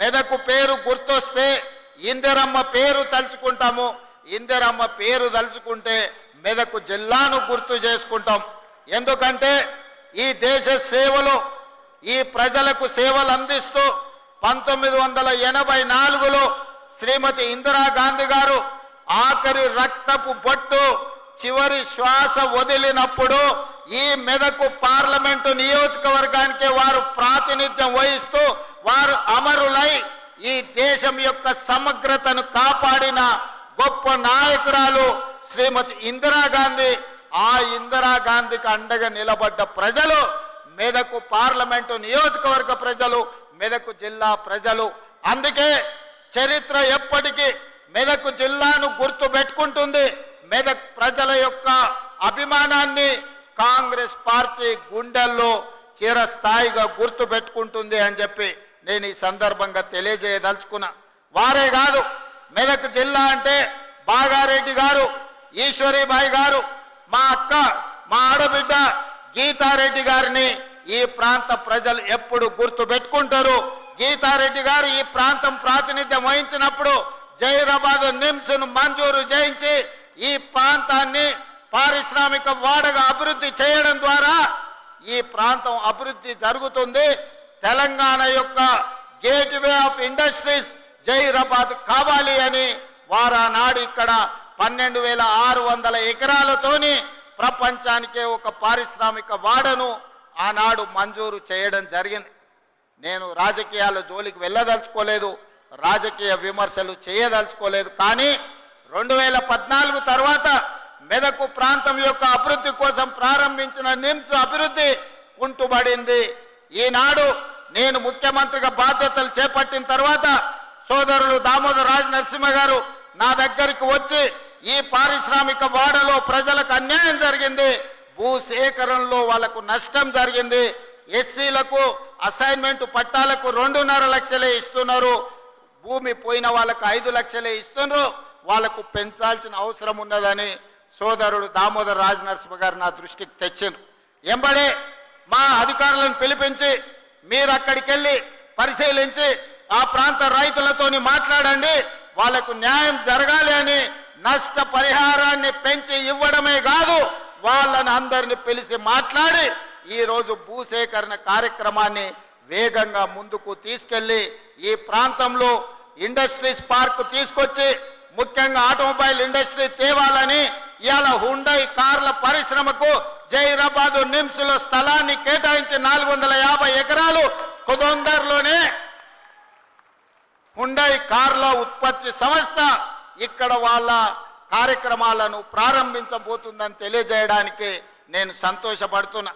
మెదకు పేరు గుర్తొస్తే ఇందిరమ్మ పేరు తలుచుకుంటాము. ఇందిరమ్మ పేరు తలుచుకుంటే మెదకు జిల్లాను గుర్తు చేసుకుంటాం. ఎందుకంటే ఈ దేశ సేవలు ఈ ప్రజలకు సేవలు అందిస్తూ పంతొమ్మిది వందల ఎనభై నాలుగులో శ్రీమతి ఇందిరాగాంధీ గారు ఆఖరి రక్తపు బొట్టు చివరి శ్వాస వదిలినప్పుడు ఈ మెదకు పార్లమెంటు నియోజకవర్గానికి వారు ప్రాతినిధ్యం వహిస్తూ వారు అమరులై ఈ దేశం యొక్క సమగ్రతను కాపాడిన గొప్ప నాయకురాలు శ్రీమతి ఇందిరాగాంధీ ఆ ఇందిరాగాంధీకి అండగా నిలబడ్డ ప్రజలు మెదకు పార్లమెంటు నియోజకవర్గ ప్రజలు మెదకు జిల్లా ప్రజలు. అందుకే చరిత్ర ఎప్పటికీ మెదకు జిల్లాను గుర్తు పెట్టుకుంటుంది. మెదక్ ప్రజల యొక్క అభిమానాన్ని కాంగ్రెస్ పార్టీ గుండెల్లో చిరస్థాయిగా గుర్తు పెట్టుకుంటుంది అని చెప్పి నేను ఈ సందర్భంగా తెలియజేయదలుచుకున్నా. వారే కాదు మెదక్ జిల్లా అంటే బాగారెడ్డి గారు ఈశ్వరీబాయి గారు మా అక్క మా ఆడబిడ్డ గీతారెడ్డి గారిని ఈ ప్రాంత ప్రజలు ఎప్పుడు గుర్తు పెట్టుకుంటారు? గీతారెడ్డి గారు ఈ ప్రాంతం ప్రాతినిధ్యం వహించినప్పుడు జైరాబాద్ నిమ్స్ను మంజూరు చేయించి ఈ ప్రాంతాన్ని పారిశ్రామిక వాడగా అభివృద్ధి చేయడం ద్వారా ఈ ప్రాంతం అభివృద్ధి జరుగుతుంది. తెలంగాణ యొక్క gateway of industries Zaheerabad కావాలి అని వారానాడు ఇక్కడ పన్నెండు వేల ఆరు వందల ఎకరాలతోని ప్రపంచానికే ఒక పారిశ్రామిక వాడను ఆనాడు మంజూరు చేయడం జరిగింది. నేను రాజకీయాల జోలికి వెళ్ళదలుచుకోలేదు రాజకీయ విమర్శలు చేయదలుచుకోలేదు కానీ రెండు వేల పద్నాలుగు తర్వాత మెదకు ప్రాంతం యొక్క అభివృద్ధి కోసం ప్రారంభించిన నిమ్స్ అభివృద్ధి కుంటుబడింది. ఈనాడు నేను ముఖ్యమంత్రిగా బాధ్యతలు చేపట్టిన తర్వాత సోదరులు దామోదర్ రాజ్ నరసింహ గారు నా దగ్గరికి వచ్చి ఈ పారిశ్రామిక వాడలో ప్రజలకు అన్యాయం జరిగింది భూ సేకరణలో వాళ్ళకు నష్టం జరిగింది ఎస్సీలకు అసైన్మెంట్ పట్టాలకు రెండున్నర లక్షలే ఇస్తున్నారు భూమి పోయిన వాళ్ళకు ఐదు లక్షలే ఇస్తున్నారు వాళ్ళకు పెంచాల్సిన అవసరం ఉన్నదని సోదరుడు దామోదర్ రాజ్ నరసింహ గారు నా దృష్టికి తెచ్చిండ్రు. ఎంబడే మా అధికారులను పిలిపించి మీరు అక్కడికి వెళ్ళి పరిశీలించి ఆ ప్రాంత రైతులతోని మాట్లాడండి. వాళ్ళకు న్యాయం జరగాలి అని నష్ట పరిహారాన్ని పెంచి ఇవ్వడమే కాదు వాళ్ళని అందరిని పిలిచి మాట్లాడి ఈరోజు భూసేకరణ కార్యక్రమాన్ని వేగంగా ముందుకు తీసుకెళ్ళి ఈ ప్రాంతంలో ఇండస్ట్రీస్ పార్క్ తీసుకొచ్చి ముఖ్యంగా ఆటోమొబైల్ ఇండస్ట్రీ తేవాలని ఇవాళ హుండై కార్ల పరిశ్రమకు జైరాబాద్ నిమ్స్లో స్థలాన్ని కేటాయించి నాలుగు వందల యాభై ఎకరాలు కుదొందర్లోనే హుండై కార్ల ఉత్పత్తి సంస్థ ఇక్కడ వాళ్ళ కార్యక్రమాలను ప్రారంభించబోతుందని తెలియజేయడానికి నేను సంతోషపడుతున్నా.